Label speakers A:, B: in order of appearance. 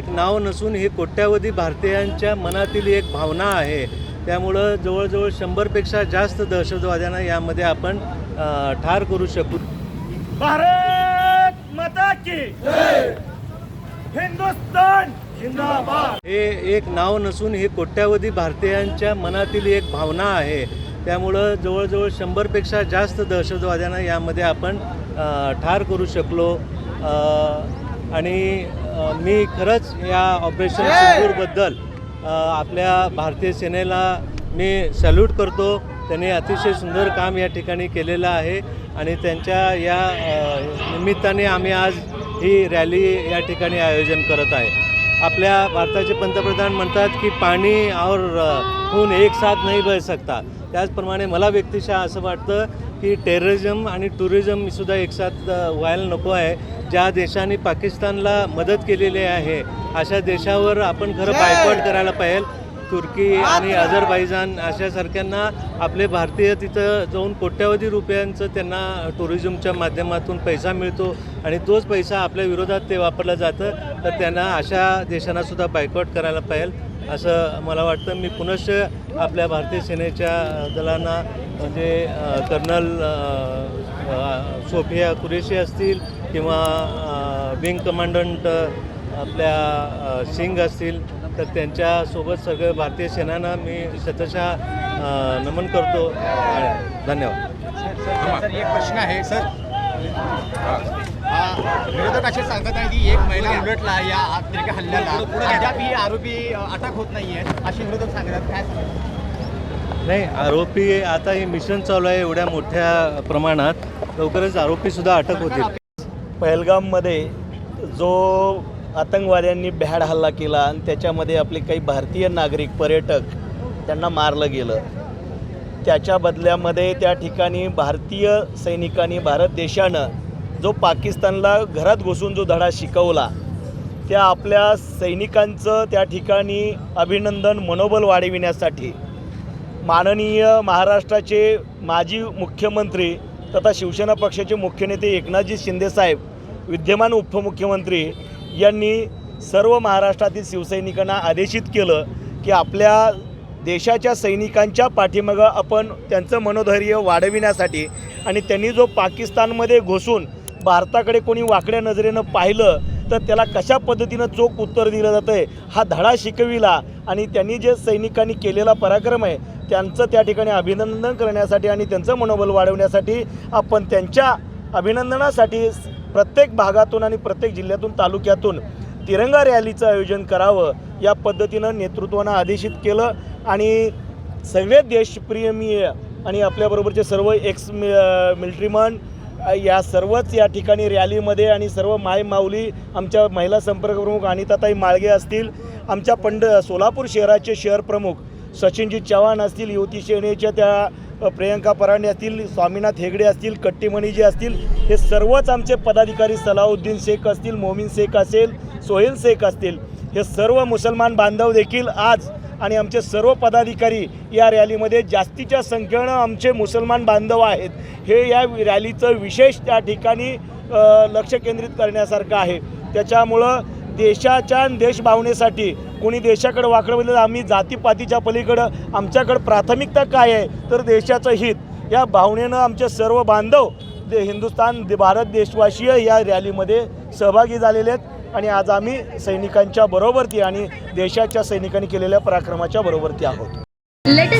A: एक नाव नसून हे कोट्यावधी भारतीयांच्या मनातील एक भावना आहे. त्यामुळं जवळजवळ शंभरपेक्षा जास्त दहशतवाद्यांना यामध्ये आपण ठार करू शकू.
B: भारत माता की हिंदुस्तान जिंदाबाद!
A: हे एक नाव नसून हे कोट्यावधी भारतीयांच्या मनातील एक भावना आहे. त्यामुळं जवळजवळ शंभरपेक्षा जास्त दहशतवाद्यांना यामध्ये आपण ठार करू शकलो. आणि मी खरंच या ऑपरेशन सिंदूरबद्दल अ, आपल्या भारतीय सेनेला मी सॅल्यूट करतो. त्यांनी अतिशय सुंदर काम या ठिकाणी केलेलं आहे आणि त्यांच्या या निमित्ताने आम्ही आज ही रॅली या ठिकाणी आयोजन करत आहे. आपल्या भारताचे पंतप्रधान म्हणतात की पाणी और खून एक साथ नाही बह सकता. त्याचप्रमाणे मला व्यक्तिशः असं वाटतं की टेररिझम आणि टुरिझमसुद्धा एक साथ अ, व्हायला नको आहे. ज्या देशाने पाकिस्तानला मदत केलेली आहे अशा देशावर आपण खरं बायकॉट करायला पाहिजे. तुर्की आणि अझरबैजान अशासारख्यांना आपले भारतीय तिथं जाऊन कोट्यावधी रुपयांचं त्यांना टुरिझमच्या माध्यमातून पैसा मिळतो आणि तोच पैसा आपल्या विरोधात ते वापरलं जातं. तर त्यांना अशा देशांनासुद्धा बायकॉट करायला पाहिजे. असं मला वाटतं मी पुनश्च आपल्या भारतीय सेनेच्या दलांना म्हणजे कर्नल सोफिया कुरेशी असतील किंवा विंग कमांडंट आपल्या सिंग असतील तर त्यांच्यासोबत सगळं भारतीय सेनांना मी शतशः नमन करतो. आणि धन्यवाद.
C: सर एक प्रश्न आहे सर. आ, विरोधक असे सांगत आहे की एक महिला उलटला या आत्रिका हल्ल्याला. अद्याप ही आरोपी अटक होत नाहीये असे विरोधक सांगतात. काय
A: नाही आरोपी आता हे मिशन चालू आहे एवढ्या मोठ्या प्रमाणात. लवकरच आरोपीसुद्धा अटक होतील.
B: पहलगाममध्ये जो आतंकवाद्यांनी भ्याड हल्ला केला आणि त्याच्यामध्ये आपले काही भारतीय नागरिक पर्यटक त्यांना मारलं गेलं. त्याच्या बदल्यामध्ये त्या ठिकाणी भारतीय सैनिकांनी भारत देशानं जो पाकिस्तानला घरात घुसून जो धडा शिकवला त्या आपल्या सैनिकांचं त्या ठिकाणी अभिनंदन मनोबल वाढविण्यासाठी माननीय महाराष्ट्राचे माजी मुख्यमंत्री तथा शिवसेना पक्षाचे मुख्य नेते एकनाथजी शिंदेसाहेब विद्यमान उपमुख्यमंत्री यांनी सर्व महाराष्ट्रातील शिवसैनिकांना आदेशित केलं की आपल्या देशाच्या सैनिकांच्या पाठीमागं आपण त्यांचं मनोधैर्य वाढविण्यासाठी आणि त्यांनी जो पाकिस्तानमध्ये घुसून भारताकडे कोणी वाकड्या नजरेनं पाहिलं तर त्याला कशा पद्धतीनं चोख उत्तर दिलं जातं आहे हा धडा शिकविला आणि त्यांनी जे सैनिकांनी केलेला पराक्रम आहे त्यांचं त्या ठिकाणी अभिनंदन करण्यासाठी आणि त्यांचं मनोबल वाढवण्यासाठी आपण त्यांच्या अभिनंदनासाठी प्रत्येक भागातून आणि प्रत्येक जिल्ह्यातून तालुक्यातून तिरंगा रॅलीचं आयोजन करावं या पद्धतीनं नेतृत्वानं आदेशित केलं आणि सगळे देशप्रियमीय आणि आपल्याबरोबरचे सर्व एक्स मि मिलिटरीमन या सर्वच या ठिकाणी रॅलीमध्ये आणि सर्व माय माऊली आमच्या महिला संपर्क प्रमुख अनिताताई माळगे असतील आमच्या पंड सोलापूर शहराचे शहर प्रमुख सचिनजी चव्हाण असतील युवती सेनेच्या त्या प्रियंका परांडे असतील स्वामीनाथ हेगडे असतील कट्टीमणीजी असतील हे सर्वच आमचे पदाधिकारी सलाउद्दीन शेख असतील मोमीन शेख असेल सोहेल शेख असतील हे सर्व मुसलमान बांधव देखील आज आणि आमचे सर्व पदाधिकारी या रॅलीमध्ये जास्तीच्या संख्येनं आमचे मुसलमान बांधव आहेत. हे या रॅलीचं विशेष त्या ठिकाणी लक्ष केंद्रित करण्यासारखं आहे. त्याच्यामुळं देशाच्या देशभावनेसाठी कोणी देशाकडे वाकडं आम्ही जातीपातीच्या पलीकडं आमच्याकडं प्राथमिकता काय आहे तर देशाचं हित. या भावनेनं आमचे सर्व बांधव दे हिंदुस्थान दे- भारत देशवासीय या रॅलीमध्ये सहभागी झालेले आहेत. आणि आज आम्ही सैनिकांच्या बरोबरती आणि देशाच्या सैनिकांनी केलेल्या पराक्रमाच्या बरोबरती आहोत.
D: लेटेस्ट